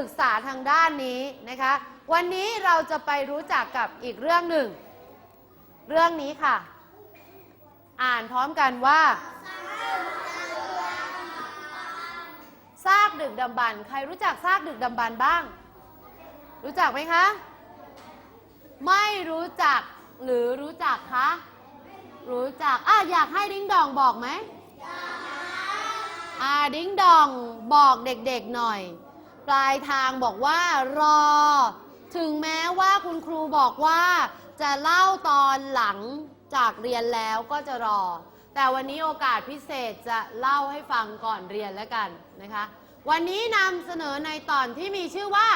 ศึกษาทางด้านนี้นะคะ วันนี้เราจะไปรู้จักกับอีกเรื่องหนึ่ง เรื่องนี้ค่ะ อ่านพร้อมกันว่าซากดึกดำบรรใครรู้จักซากดึกดำบรรบ้าง รู้จักไหมคะ ไม่รู้จักหรือรู้จักคะ รู้จักอะอยากให้ดิ้งดองบอกไหมอ่าดิ้งดองบอกเด็กๆหน่อย ปลายทางบอกว่ารอ ถึงแม้ว่าคุณครูบอกว่า จะเล่าตอนหลังจากเรียนแล้วก็จะรอ แต่วันนี้โอกาสพิเศษจะเล่าให้ฟังก่อนเรียนแล้วกันนะคะ วันนี้นำเสนอในตอนที่มีชื่อว่า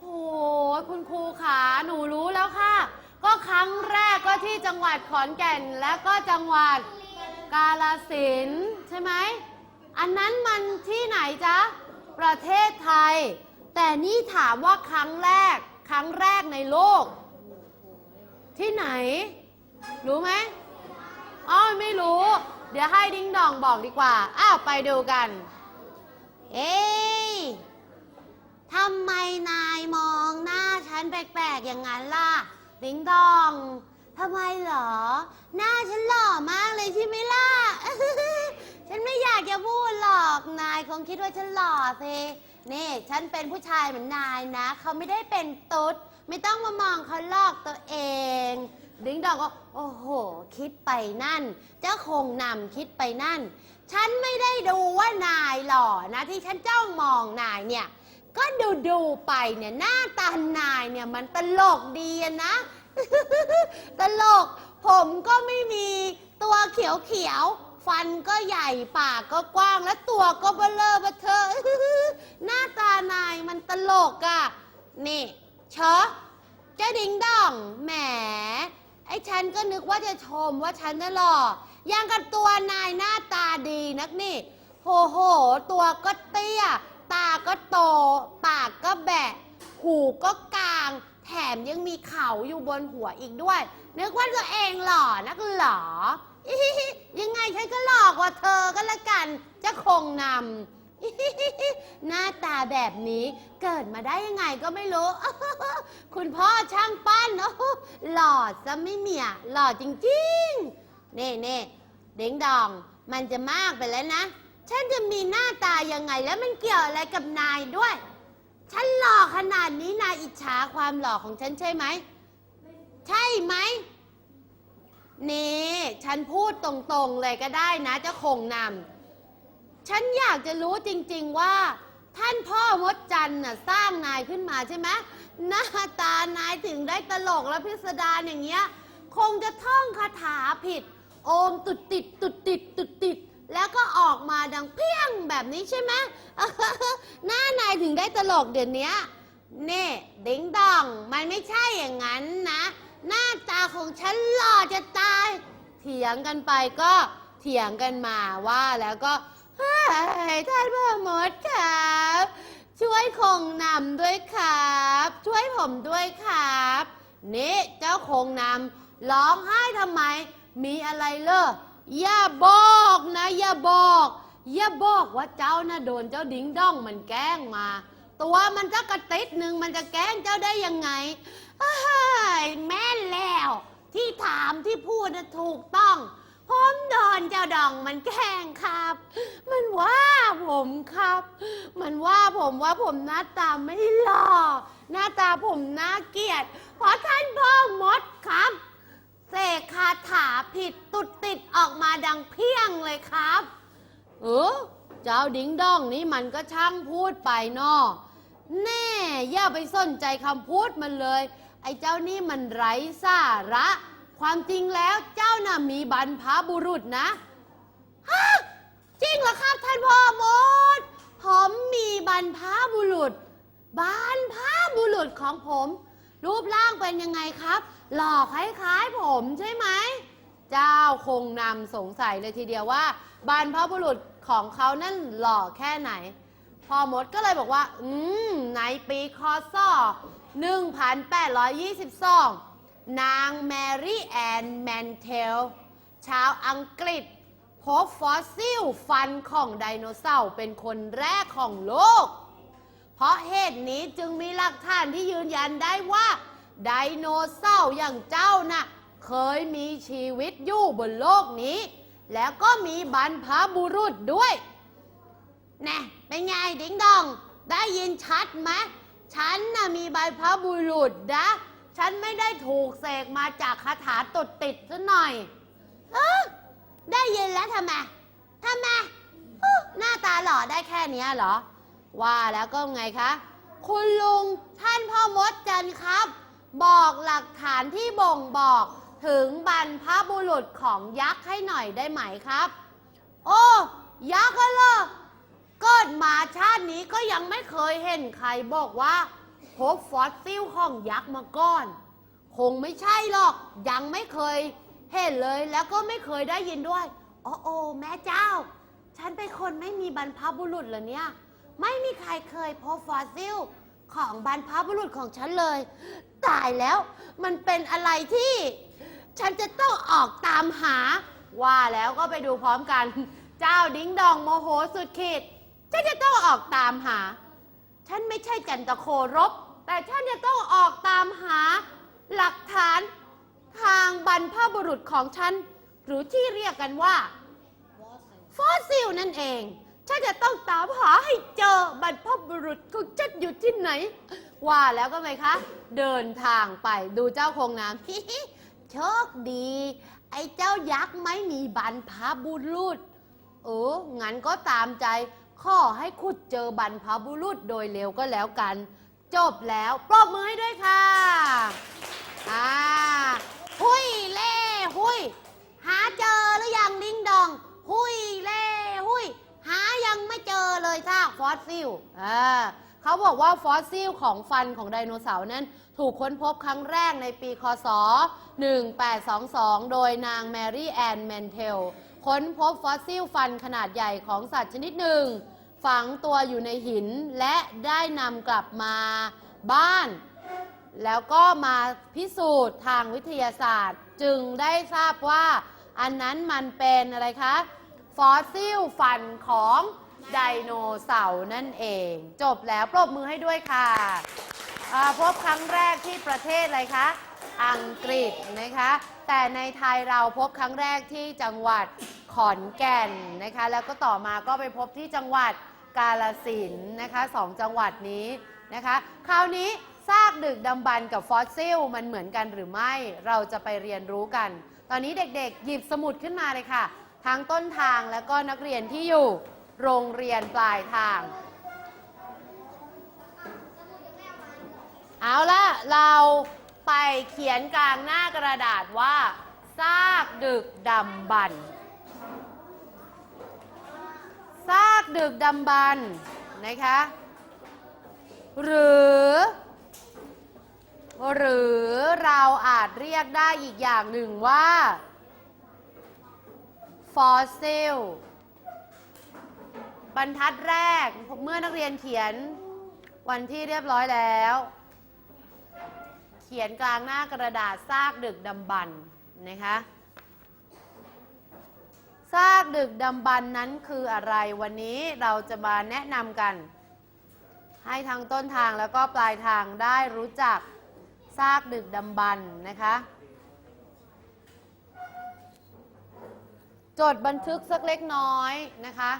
โอ้ยคุณครูขาหนูรู้แล้วค่ะ ก็ครั้งแรกก็ที่จังหวัดขอนแก่นและก็จังหวัดกาลสินธุใช่ไหม อันนั้นมันที่ไหนจ๊ะ ประเทศไทย แต่นี่ถามว่าครั้งแรก ครั้งแรกในโลก ที่ไหน รู้ไหมอ๋อไม่รู้ เดี๋ยวให้ดิ้งดองบอกดีกว่า อ้าวไปดูกัน เอ้ยทำไมนายมองหน้าฉันแปลกๆอย่างนั้นล่ะ ดิงดองทำไมเหรอ หน้าฉันหล่อมากเลยใช่ไหมล่ะ ฉันไม่อยากจะพูดหรอก นายคงคิดว่าฉันหล่อสินี่ ฉันเป็นผู้ชายเหมือนนายนะ เขาไม่ได้เป็นตุ๊ด ไม่ต้องมามองเขาลอกตัวเอง ดิงดองก็ โอ้โห คิดไปนั่น เจ้าคงนำคิดไปนั่น ฉันไม่ได้ดูว่านายหล่อนะ ที่ฉันจ้องมองนายเนี่ย ก็ดูดูๆไปเนี่ยหน้าตานายเนี่ยมันตลกดีนะ ตลก ผมก็ไม่มีตัวเขียวเขียวๆฟันก็ใหญ่ปากก็กว้างและตัวก็เบลอเบเธอ หน้าตานายมันตลกอะนี่เชอะเจ้าดิงดองแหม ไอ้ฉันก็นึกว่าจะชมว่าฉันน่ะหล่อยังกับตัวนายหน้าตาดีนักนี่โหโห ตัวก็เตี้ย ตาก็โต ปากก็แบะ หูก็กลาง แถมยังมีเขาอยู่บนหัวอีกด้วย นึกว่าตัวเองหล่อนักหรออิฮิฮิยังไงฉันก็หลอกว่าเธอก็แล้วกัน จะคงนำหน้าตาแบบนี้เกิดมาได้ยังไงก็ไม่รู้ คุณพ่อช่างปั้นโอ้โหหล่อซะไม่เมียหล่อจริงๆ เน่เน่เด้งดอง มันจะมากไปแล้วนะ ฉันจะมีหน้าตายังไงแล้วมันเกี่ยวอะไรกับนายด้วย ฉันหล่อขนาดนี้นายอิจฉาความหล่อของฉันใช่ไหม ใช่ไหม นี่ ฉันพูดตรงๆเลยก็ได้นะเจ้าคงนำฉันอยากจะรู้จริง ๆว่า ท่านพ่อมดจันทร์น่ะสร้างนายขึ้นมาใช่ไหมหน้าตานายถึงได้ตลกและพิสดารอย่างเงี้ย คงจะท่องคาถาผิด โอมตุดติดตุดติดตุดติด แล้วก็ออกมาดังเพี้ยงแบบนี้ใช่ไหมหน้านายถึงได้ตลกเดี๋ยวนี้เน่ดิงดอง มันไม่ใช่อย่างนั้นนะ หน้าตาของฉันหล่อจะตาย เถียงกันไปก็เถียงกันมาว่าแล้วก็เฮ้ยท่านพ่อมดครับ ช่วยคงนำด้วยครับ ช่วยผมด้วยครับนี่เจ้าคงนำร้องไห้ทำไม มีอะไรเลอ อย่าบอกนะอย่าบอก อย่าบอกว่าเจ้าน่ะโดนเจ้าดิ้งด้องมันแกล้งมา ตัวมันจะกระติดหนึ่งมันจะแกล้งเจ้าได้ยังไงอ้ยแม่นแล้ว ที่ถามที่พูดน่ะถูกต้อง ผมโดนเจ้าดองมันแกล้งครับ มันว่าผมครับ มันว่าผมว่าผมหน้าตาไม่หล่อหน้าตาผมน่าเกลียดเพราะท่านพ่อมดครับ เสกคาถาผิดตุดติดออกมาดังเพี้ยงเลยครับ เออเจ้าดิ้งดองนี่มันก็ช่างพูดไปนอแน่อย่าไปสนใจคำพูดมันเลย ไอ้เจ้านี่มันไร้สาระ ความจริงแล้วเจ้าน่ะมีบรรพบุรุษนะฮะจริงเหรอครับท่านพ่อมด ผมมีบรรพบุรุษบรรพบุรุษของผม รูปร่างเป็นยังไงครับ หล่อคล้ายๆผมใช่ไหม เจ้าคงนำสงสัยเลยทีเดียวว่า บรรพบุรุษของเขานั่นหล่อแค่ไหน พ่อมดก็เลยบอกว่า อืม ในปีคศ1822 นางแมรี่แอนแมนเทล ชาวอังกฤษ พบฟอสซิลฟันของไดโนเสาร์เป็นคนแรกของโลก เพราะเหตุนี้จึงมีหลักฐานที่ยืนยันได้ว่า ไดโนเสาร์อย่างเจ้าน่ะเคยมีชีวิตอยู่บนโลกนี้ แล้วก็มีบรรพบุรุษด้วยแน่เป็นไงดิงดอง ได้ยินชัดไหมฉันน่ะมีบรรพบุรุษนะ ฉันไม่ได้ถูกเสกมาจากคาถาตดติดซะหน่อยเออได้ยินแล้วทำไมทำไมหน้าตาหล่อได้แค่นี้เหรอ ว่าแล้วก็ไงคะ คุณลุงท่านพ่อมดจันทร์ครับ บอกหลักฐานที่บ่งบอกถึงบรรพบุรุษของยักษ์ให้หน่อยได้ไหมครับ โอ้ยักษ์เหรอเกิดมาชาตินี้ก็ยังไม่เคยเห็นใครบอกว่าพบฟอสซิลของยักษ์มาก่อน คงไม่ใช่หรอก ยังไม่เคยเห็นเลยแล้วก็ไม่เคยได้ยินด้วยโอ้โอแม่เจ้า ฉันเป็นคนไม่มีบรรพบุรุษเหรอเนี่ย ไม่มีใครเคยพบฟอสซิล ของบรรพบุรุษของฉันเลย ตายแล้วมันเป็นอะไรที่ ฉันจะต้องออกตามหา ว่าแล้วก็ไปดูพร้อมกัน เจ้าดิ้งดองโมโหสุดขีดฉันจะต้องออกตามหา ฉันไม่ใช่จันตะโครบ แต่ฉันจะต้องออกตามหา หลักฐานทางบรรพบุรุษของฉัน หรือที่เรียกกันว่า ฟอสซิลนั่นเอง ฉันจะต้องตามหาให้เจอบรรพบุรุษของฉันอยู่ที่ไหน ว่าแล้วก็ไงคะ เดินทางไปดูเจ้าคงน้ำ โชคดี ไอ้เจ้ายักษ์ไม่มีบรรพบุรุษเอองั้นก็ตามใจขอให้ขุดเจอบรรพบุรุษโดยเร็วก็แล้วกัน จบแล้วปรบมือให้ด้วยค่ะอ่าหุยเล่หุยหาเจอหรือยังดิ้งดอง หุยเล่หุย หายังไม่เจอเลยซากฟอสซิลอ่าเขาบอกว่าฟอสซิลของฟันของไดโนเสาร์นั้นถูกค้นพบครั้งแรกในปีคศ 1822 โดยนางแมรี่แอนแมนเทล ค้นพบฟอสซิลฟันขนาดใหญ่ของสัตว์ชนิดหนึ่ง ฝังตัวอยู่ในหินและได้นำกลับมาบ้าน แล้วก็มาพิสูจน์ทางวิทยาศาสตร์ จึงได้ทราบว่าอันนั้นมันเป็นอะไรคะ ฟอสซิลฟันของไดโนเสาร์นั่นเอง จบแล้วปรบมือให้ด้วยค่ะพบครั้งแรกที่ประเทศอะไรคะ อังกฤษนะคะ แต่ในไทยเราพบครั้งแรกที่จังหวัดขอนแก่นนะคะ แล้วก็ต่อมาก็ไปพบที่จังหวัดกาลสินนะคะสองจังหวัดนี้นะคะ คราวนี้ซากดึกดำบรรกับฟอสซิลมันเหมือนกันหรือไม่ เราจะไปเรียนรู้กัน ตอนนี้เด็กๆ หยิบสมุดขึ้นมาเลยค่ะ ทั้งต้นทางแล้วก็นักเรียนที่อยู่โรงเรียนปลายทาง เอาละเราไปเขียนกลางหน้ากระดาษว่า ซากดึกดำบรรพ์ซากดึกดำบรรพ์นะคะ หรือ หรือเราอาจเรียกได้อีกอย่างหนึ่งว่า ฟอสซิล บรรทัดแรกเมื่อนักเรียนเขียนวันที่เรียบร้อยแล้ว เขียนกลางหน้ากระดาษซากดึกดำบรรพ์นะคะซากดึกดำบรรพ์นั้นคืออะไรวันนี้เราจะมาแนะนำกัน ให้ทางต้นทางแล้วก็ปลายทางได้รู้จักซากดึกดำบรรพ์นะคะ จดบันทึกสักเล็กน้อยนะคะ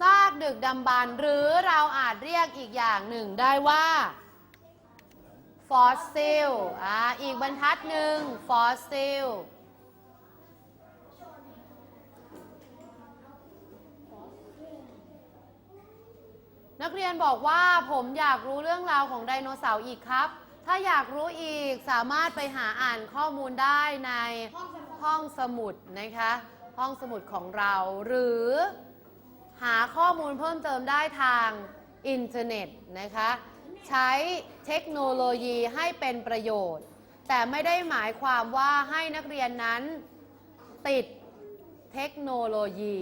ซากดึกดำบรรพ์หรือเราอาจเรียกอีกอย่างหนึ่งได้ว่าฟอสซิล อ่า อีกบรรทัดหนึ่งฟอสซิล นักเรียนบอกว่าผมอยากรู้เรื่องราวของไดโนเสาร์อีกครับ ถ้าอยากรู้อีกสามารถไปหาอ่านข้อมูลได้ในห้องสมุดนะคะ ห้องสมุดของเรา หรือหาข้อมูลเพิ่มเติมได้ทางอินเทอร์เน็ตนะคะ ใช้เทคโนโลยีให้เป็นประโยชน์ แต่ไม่ได้หมายความว่าให้นักเรียนนั้นติดเทคโนโลยี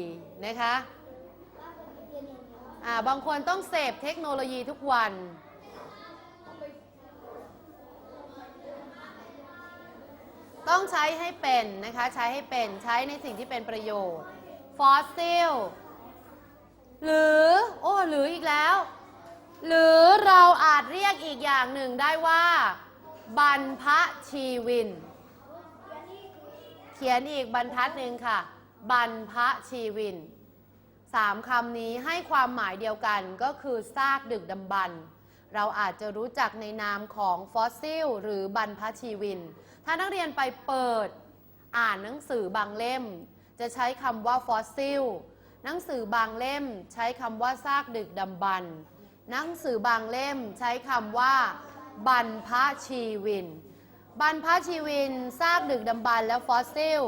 นะคะ อ่าบางคนต้องเสพเทคโนโลยีทุกวัน ต้องใช้ให้เป็นนะคะ ใช้ให้เป็นใช้ในสิ่งที่เป็นประโยชน์ ฟอสซิล หรือ โอ้หรืออีกแล้ว หรือเราอาจเรียกอีกอย่างหนึ่งได้ว่า บรรพชีวิน เขียนอีกบรรทัดหนึ่งค่ะ บรรพชีวิน สามคำนี้ให้ความหมายเดียวกันก็คือซากดึกดำบรรพ์เราอาจจะรู้จักในนามของฟอสซิลหรือบรรพชีวิน ถ้านักเรียนไปเปิดอ่านหนังสือบางเล่ม จะใช้คำว่าฟอสซิล หนังสือบางเล่มใช้คำว่าซากดึกดำบรรพ์หนังสือบางเล่มใช้คำว่า บรรพชีวิน บรรพชีวินซากดึกดำบรรพ์และฟอสซิล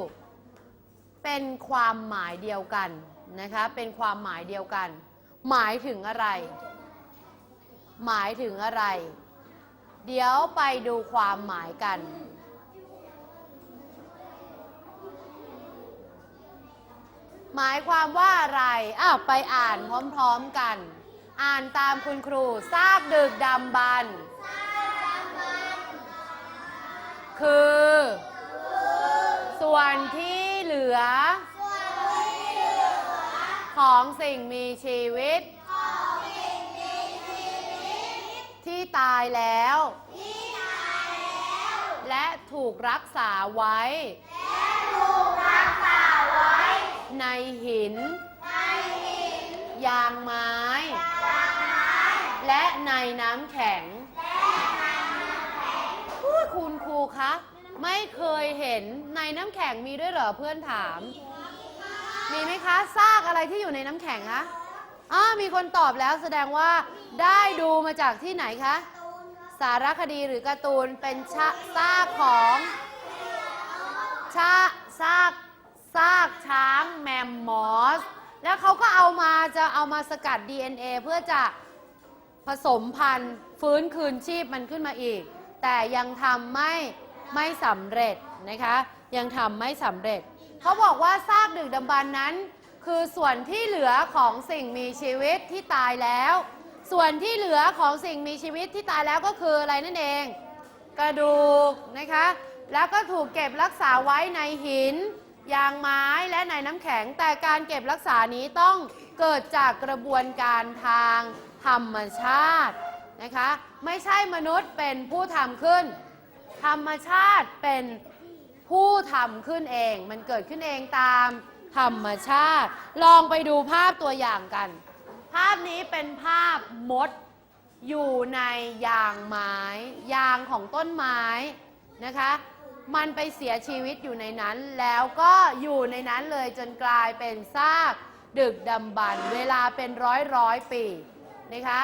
เป็นความหมายเดียวกัน นะคะเป็นความหมายเดียวกัน หมายถึงอะไร หมายถึงอะไร เดี๋ยวไปดูความหมายกันหมายความว่าอะไร อ้าว ไปอ่านพร้อมๆกัน อ่านตามคุณครูซากดึกดำบรรพ์คือ ส่วนที่เหลือ ของสิ่งมีชีวิต ที่ตายแล้ว และถูกรักษาไว้ ในหิน ยางไม้ และในน้ำแข็งอุ๊ยคุณครูคะ ไม่เคยเห็นในน้ำแข็งมีด้วยเหรอเพื่อนถาม มีไหมคะซากอะไรที่อยู่ในน้ำแข็งคะอ่ามีคนตอบแล้วแสดงว่าได้ดูมาจากที่ไหนคะ สารคดีหรือการ์ตูนเป็นชะซากของชาซากซากช้างแมมมอส แล้วเขาก็เอามาจะเอามาสกัด DNA เพื่อจะผสมพันธุ์ฟื้นคืนชีพมันขึ้นมาอีก แต่ยังทำไม่ไม่สำเร็จนะคะ ยังทำไม่สำเร็จ เขาบอกว่าซากดึกดำบรรพ์นั้น คือส่วนที่เหลือของสิ่งมีชีวิตที่ตายแล้ว ส่วนที่เหลือของสิ่งมีชีวิตที่ตายแล้วก็คืออะไรนั่นเอง กระดูกนะคะ แล้วก็ถูกเก็บรักษาไว้ในหิน ยางไม้และในน้ำแข็ง แต่การเก็บรักษานี้ต้องเกิดจากกระบวนการทางธรรมชาตินะคะ ไม่ใช่มนุษย์เป็นผู้ทำขึ้น ธรรมชาติเป็น ผู้ทำขึ้นเอง มันเกิดขึ้นเองตามธรรมชาติ ลองไปดูภาพตัวอย่างกัน ภาพนี้เป็นภาพมดอยู่ในยางไม้ ยางของต้นไม้นะคะ มันไปเสียชีวิตอยู่ในนั้น แล้วก็อยู่ในนั้นเลยจนกลายเป็นซากดึกดำบรรเวลาเป็นร้อยร้อยปีนะคะ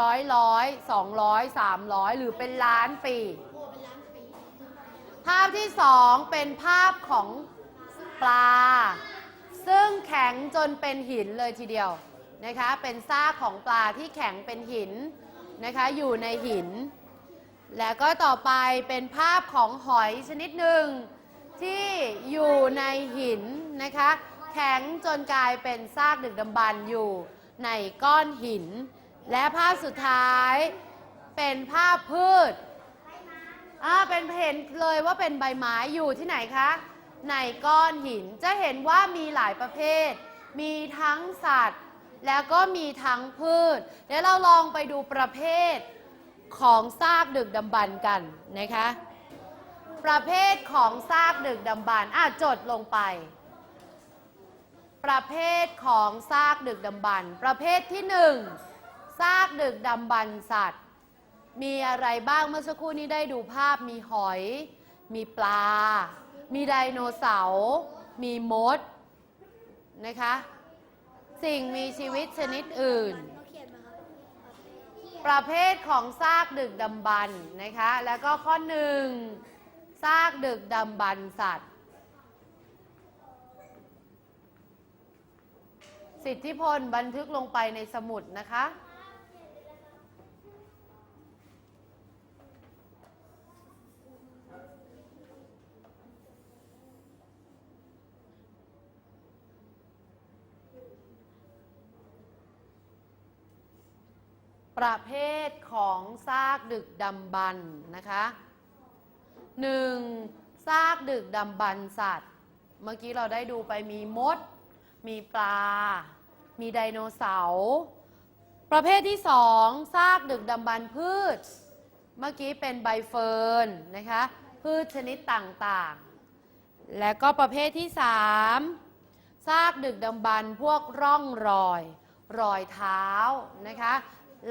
ร้อยร้อยสองร้อยสามร้อยหรือเป็นล้านปีาพที่สองเป็นภาพของปลา ซึ่งแข็งจนเป็นหินเลยทีเดียวนะคะ เป็นซากของปลาที่แข็งเป็นหินนะคะ อยู่ในหิน แล้วก็ต่อไปเป็นภาพของหอยชนิดหนึ่งที่อยู่ในหินนะคะ แข็งจนกลายเป็นซากดึกดำบรรพ์อยู่ในก้อนหิน และภาพสุดท้ายเป็นภาพพืช อ่าเป็นเห็นเลยว่าเป็นใบไม้อยู่ที่ไหนคะ ในก้อนหินจะเห็นว่ามีหลายประเภท มีทั้งสัตว์ แล้วก็มีทั้งพืช เดี๋ยวเราลองไปดูประเภทของซากดึกดำบรรกันนะคะ ประเภทของซากดึกดำบรรพ์อะจดลงไป ประเภทของซากดึกดำบรรพ์ประเภทที่หนึ่งซากดึกดำบรรพ์สัตว์ มีอะไรบ้างเมื่อสักครู่นี้ได้ดูภาพมีหอย มีปลา มีไดโนเสาร์ มีมดนะคะ สิ่งมีชีวิตชนิดอื่น ประเภทของซากดึกดำบรรนะคะ แล้วก็ข้อหนึ่งซากดึกดำบรรสัตว์ สิทธิพลบันทึกลงไปในสมุดนะคะ ประเภทของซากดึกดำบรรพ์นะคะหนึ่งซากดึกดำบรรสัตว์ เมื่อกี้เราได้ดูไปมีมด มีปลา มีไดโนเสาร์ ประเภทที่สองซากดึกดำบรรพ์พืช เมื่อกี้เป็นใบเฟิร์นนะคะ พืชชนิดต่างๆ และก็ประเภทที่สามซากดึกดำบรรพวกร่องรอย รอยเท้านะคะ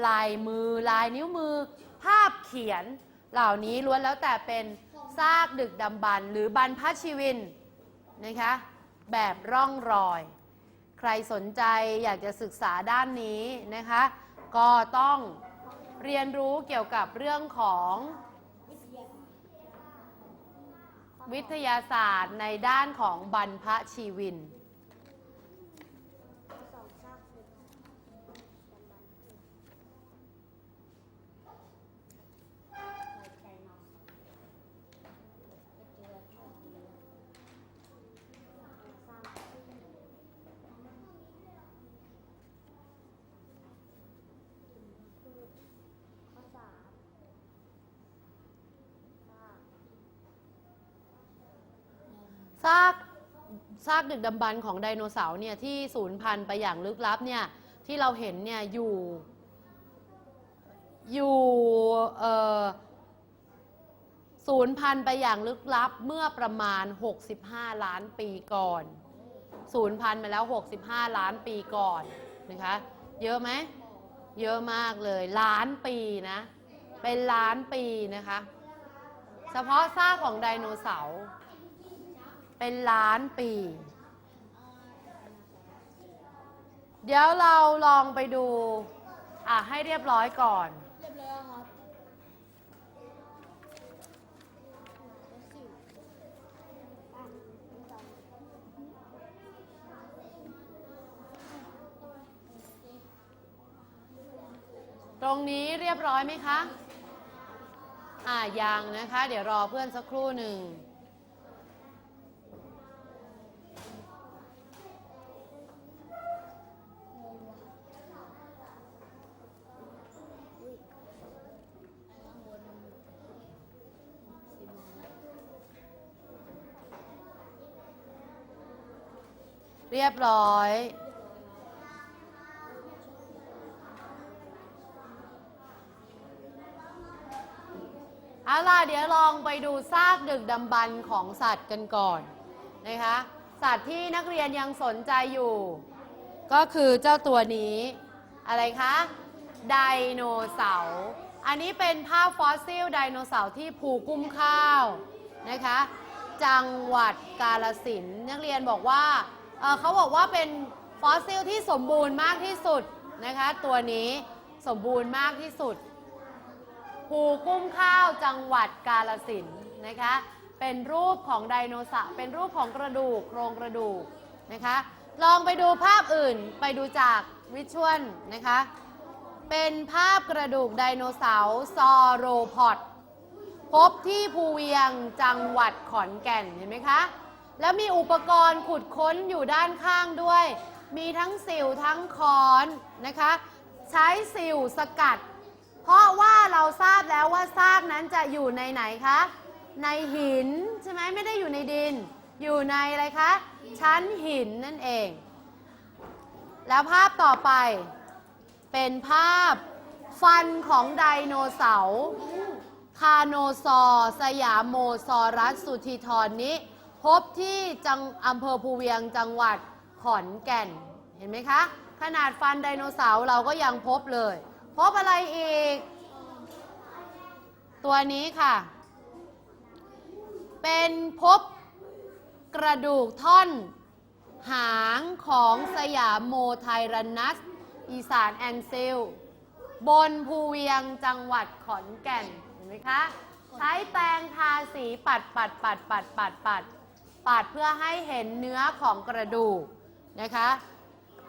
ลายมือลายนิ้วมือ ภาพเขียน เหล่านี้ล้วนแล้วแต่เป็นซากดึกดำบรรหรือบรรพชีวินนะคะแบบร่องรอย ใครสนใจอยากจะศึกษาด้านนี้นะคะ ก็ต้องเรียนรู้เกี่ยวกับเรื่องของวิทยาศาสตร์ในด้านของบรรพชีวิน สองซากดึกใจนอนไปเจอชอบดีสร้างข้อสาม ซากซากดึกดำบรรพ์ของไดโนเสาร์เนี่ยที่สูญพันธุ์ไปอย่างลึกลับเนี่ยที่เราเห็นเนี่ยอยู่อยู่เออสูญพันธุ์ไปอย่างลึกลับเมื่อประมาณ 65 ล้านปีก่อนสูญพันธุ์มาแล้ว 65 ล้านปีก่อนนะคะเยอะไหมเยอะมากเลยล้านปีนะเป็นล้านปีนะคะ เฉพาะซากของไดโนเสาร์ เป็นล้านปี เดี๋ยวเราลองไปดู อะ ให้เรียบร้อยก่อนเรียบร้อยครับตรงนี้เรียบร้อยไหมคะ อะยังนะคะ เดี๋ยวรอเพื่อนสักครู่หนึ่ง เรียบร้อย เอาล่ะเดี๋ยวลองไปดูซากดึกดำบรรพ์ของสัตว์กันก่อนนะคะ สัตว์ที่นักเรียนยังสนใจอยู่ ก็คือเจ้าตัวนี้ อะไรคะ ไดโนเสาร์ อันนี้เป็นภาพฟอสซิลไดโนเสาร์ที่ภูกุ้มข้าวนะคะ จังหวัดกาลสินธุ์นักเรียนบอกว่า เอ่อเขาบอกว่าเป็นฟอสซิลที่สมบูรณ์มากที่สุดนะคะ ตัวนี้สมบูรณ์มากที่สุดภูกุ้มข้าวจังหวัดกาลสินนะคะ เป็นรูปของไดโนเสาร์เป็นรูปของกระดูกโครงกระดูกนะคะ ลองไปดูภาพอื่นไปดูจากวิชวลนะคะ เป็นภาพกระดูกไดโนเสาร์ซอโรพอดพบที่ภูเวียงจังหวัดขอนแก่นเห็นไหมคะ แล้วมีอุปกรณ์ขุดค้นอยู่ด้านข้างด้วย มีทั้งสิวทั้งค้อนนะคะ ใช้สิวสกัด เพราะว่าเราทราบแล้วว่าซากนั้นจะอยู่ในไหนคะ ในหินใช่ไหมไม่ได้อยู่ในดิน อยู่ในอะไรคะ ชั้นหินนั่นเอง แล้วภาพต่อไป เป็นภาพฟันของไดโนเสาร์คาโนซอร์สยามโมซอรัสสุธีธรนี้ พบที่จังอำเภอภูเวียงจังหวัดขอนแก่น เห็นไหมคะ ขนาดฟันไดโนเสาร์เราก็ยังพบเลย พบอะไรอีก ตัวนี้ค่ะ เป็นพบกระดูกท่อน หางของสยามโมไทรนัส อีสานแอนซิล บนภูเวียงจังหวัดขอนแก่น เห็นไหมคะ ใช้แปรงทาสีปัดปัดปัดปัดปัดปัดปัด ปาดเพื่อให้เห็นเนื้อของกระดูกนะคะ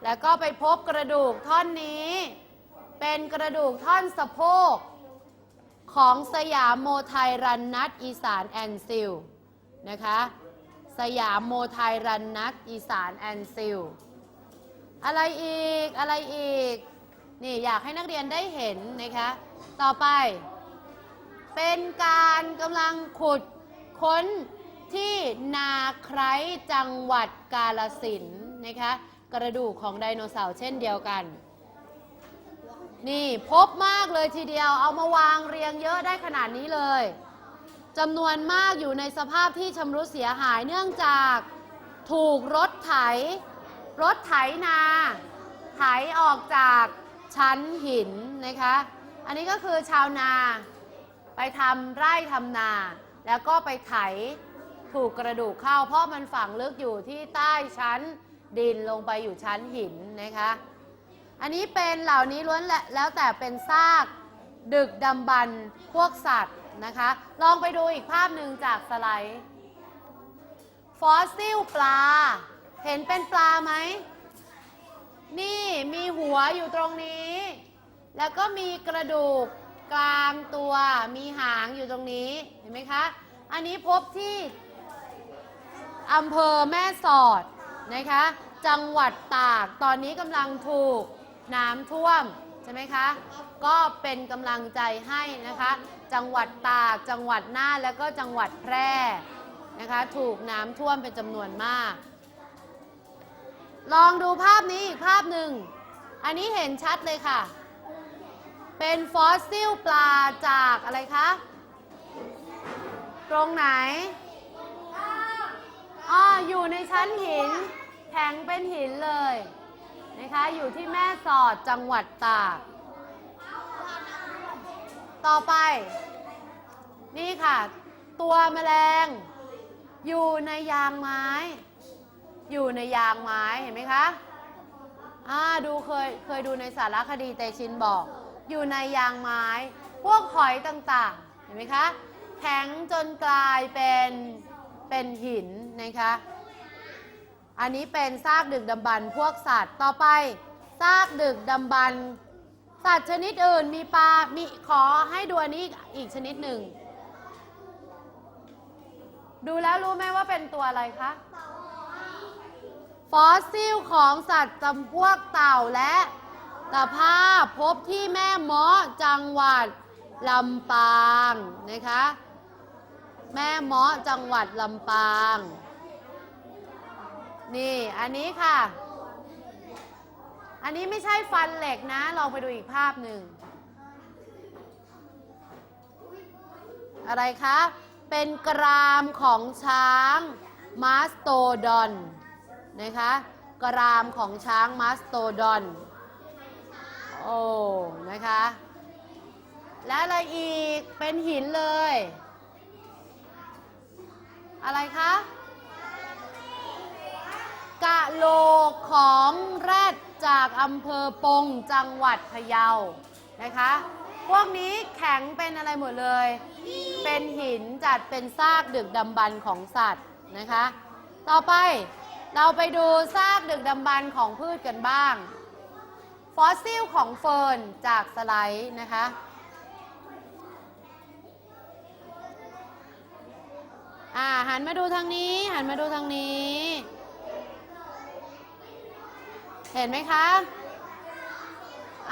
แล้วก็ไปพบกระดูกท่อนนี้ เป็นกระดูกท่อนสะโพกของสยามโมไทรันนัทอีสานแอนซิลนะคะ สยามโมไทรันนัทอีสานแอนซิลอะไรอีกอะไรอีก นี่อยากให้นักเรียนได้เห็นนะคะ ต่อไป เป็นการกำลังขุดค้น ที่นาไคร้จังหวัดกาลสินนะคะกระดูกของไดโนเสาร์เช่นเดียวกัน นี่พบมากเลยทีเดียวเอามาวางเรียงเยอะได้ขนาดนี้เลยจำนวนมากอยู่ในสภาพที่ชำรุดเสียหายเนื่องจากถูกรถไถ รถไถนา ไถออกจากชั้นหินนะคะ อันนี้ก็คือชาวนา ไปทำไร่ทำนา แล้วก็ไปไถ ถูกกระดูกเข้า เพราะมันฝังลึกอยู่ที่ใต้ชั้นดินลงไปอยู่ชั้นหินนะคะ อันนี้เป็นเหล่านี้ล้วนและแล้วแต่เป็นซากดึกดำบรรพ์พวกสัตว์นะคะ ลองไปดูอีกภาพหนึ่งจากสไลด์ ฟอสซิลปลา เห็นเป็นปลาไหม นี่มีหัวอยู่ตรงนี้ แล้วก็มีกระดูกกลางตัว มีหางอยู่ตรงนี้ เห็นไหมคะ อันนี้พบที่ อำเภอแม่สอดนะคะ จังหวัดตากตอนนี้กำลังถูกน้ำท่วมใช่ไหมคะ ก็เป็นกำลังใจให้นะคะ จังหวัดตาก จังหวัดน่านแล้วก็จังหวัดแพร่นะคะ ถูกน้ำท่วมเป็นจำนวนมาก ลองดูภาพนี้อีกภาพหนึ่ง อันนี้เห็นชัดเลยค่ะ เป็นฟอสซิลปลาจากอะไรคะ ตรงไหน อ๋ออยู่ในชั้นหิน แข็งเป็นหินเลยนะคะอยู่ที่แม่สอดจังหวัดตากต่อไป นี่ค่ะ ตัวแมลง อยู่ในยางไม้ อยู่ในยางไม้เห็นไหมคะอ่าดูเคยเคยดูในสารคดีเตชินบอก อยู่ในยางไม้ พวกหอยต่างๆ เห็นไหมคะ แข็งจนกลายเป็นเป็นหิน นะคะ อันนี้เป็นซากดึกดำบรรพ์พวกสัตว์ ต่อไป ซากดึกดำบรรพ์สัตว์ชนิดอื่นมีปลา มีขอให้ดูอันนี้อีกชนิดหนึ่ง ดูแล้วรู้ไหมว่าเป็นตัวอะไรคะ ฟอสซิลของสัตว์จำพวกเต่าและตะภาพพบที่แม่เมาะจังหวัดลำปางนะคะ แม่เมาะจังหวัดลำปาง นี่อันนี้ค่ะ อันนี้ไม่ใช่ฟันเหล็กนะ ลองไปดูอีกภาพหนึ่ง อะไรคะ เป็นกรามของช้างมาสโตดอนนะคะ กรามของช้างมาสโตดอน โอ้ นะคะ และอะไรอีก เป็นหินเลย อะไรคะ กะโหลกของแรดจากอำเภอปงจังหวัดพะเยานะคะ พวกนี้แข็งเป็นอะไรหมดเลย เป็นหินจัดเป็นซากดึกดำบรรของสัตว์นะคะ ต่อไปเราไปดูซากดึกดำบรรของพืชกันบ้าง ฟอสซิลของเฟิร์นจากสไลด์นะคะอ่าหันมาดูทางนี้ หันมาดูทางนี้ เห็นไหมคะ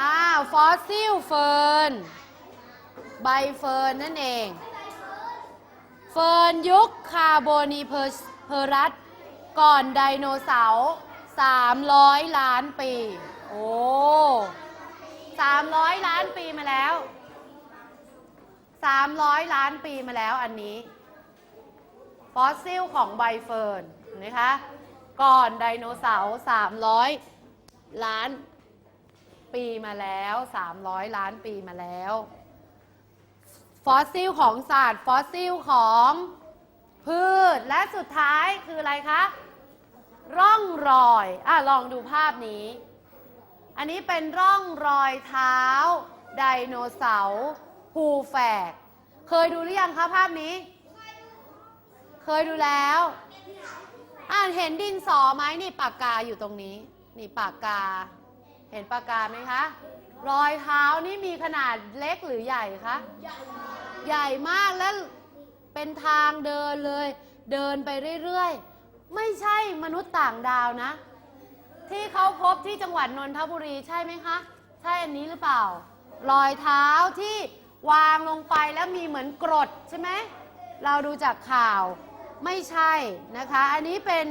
อ้าว ฟอสซิลเฟิร์น ใบเฟิร์นนั่นเอง เฟิร์นยุคคาร์โบนีเพอร์เพอรัส ก่อนไดโนเสาร์300 ล้านปี โอ้300 ล้านปีมาแล้ว 300 ล้านปีมาแล้วอันนี้ ฟอสซิลของใบเฟิร์นเห็นไหมคะ ก่อนไดโนเสาร์300 ล้านปีมาแล้ว 300 ล้านปีมาแล้ว ฟอสซิลของสัตว์ ฟอสซิลของพืช และสุดท้ายคืออะไรคะ ร่องรอยอะลองดูภาพนี้ อันนี้เป็นร่องรอยเท้า ไดโนเสาร์ภูแฝก เคยดูหรือยังคะภาพนี้ เคยดูแล้ว อ่าเห็นดินสอไหมนี่ปากกาอยู่ตรงนี้ นี่ปากกา เห็นปากกาไหมคะ รอยเท้านี่มีขนาดเล็กหรือใหญ่คะใหญ่มากแล้วเป็นทางเดินเลย เดินไปเรื่อยๆ ไม่ใช่มนุษย์ต่างดาวนะ ที่เขาพบที่จังหวัดนนทบุรีใช่ไหมคะใช่อันนี้หรือเปล่า รอยเท้าที่วางลงไปแล้วมีเหมือนกรดใช่ไหมเราดูจากข่าวไม่ใช่นะคะ อันนี้เป็น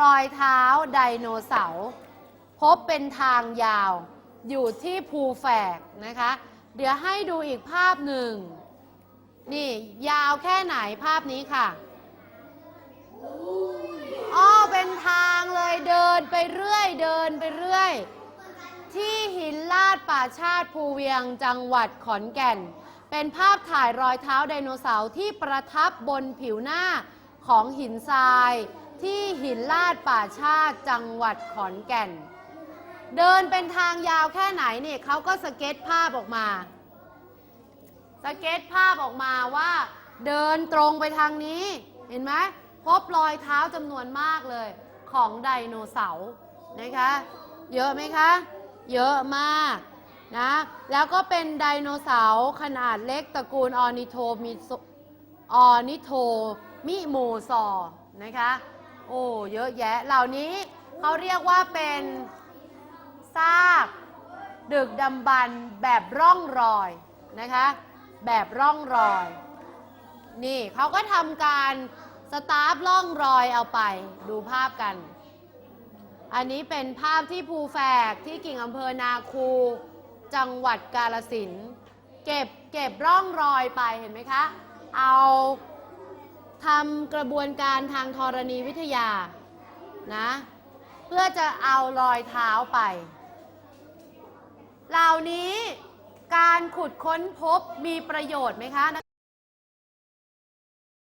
รอยเท้าไดโนเสาร์ พบเป็นทางยาว อยู่ที่ภูแฝกนะคะ เดี๋ยวให้ดูอีกภาพหนึ่ง นี่ยาวแค่ไหนภาพนี้ค่ะอ้อเป็นทางเลยเดินไปเรื่อย เดินไปเรื่อย ที่หินลาดป่าชาติภูเวียงจังหวัดขอนแก่น เป็นภาพถ่ายรอยเท้าไดโนเสาร์ที่ประทับบนผิวหน้าของหินทราย ที่หินลาดป่าชาติจังหวัดขอนแก่น เดินเป็นทางยาวแค่ไหนเนี่ยเขาก็สเก็ตภาพออกมา สเก็ตภาพออกมาว่า เดินตรงไปทางนี้ เห็นไหมพบรอยเท้าจำนวนมากเลย ของไดโนเสาร์นะคะ เยอะไหมคะ เยอะมากนะ แล้วก็เป็นไดโนเสาร์ขนาดเล็กตระกูลออนิโทมิออนิโทมิโมซอนะคะ โอ้ เยอะแยะ เหล่านี้เขาเรียกว่าเป็น ซาก ดึกดำบรรพ์แบบร่องรอยนะคะ แบบร่องรอย นี่เขาก็ทำการสตาร์ฟร่องรอยเอาไปดูภาพกัน อันนี้เป็นภาพที่ภูแฝกที่กิ่งอำเภอนาคู จังหวัดกาลสินเก็บเก็บร่องรอยไปเห็นไหมคะ เอาทำกระบวนการทางธรณีวิทยานะ เพื่อจะเอารอยเท้าไป เหล่านี้การขุดค้นพบมีประโยชน์ไหมคะ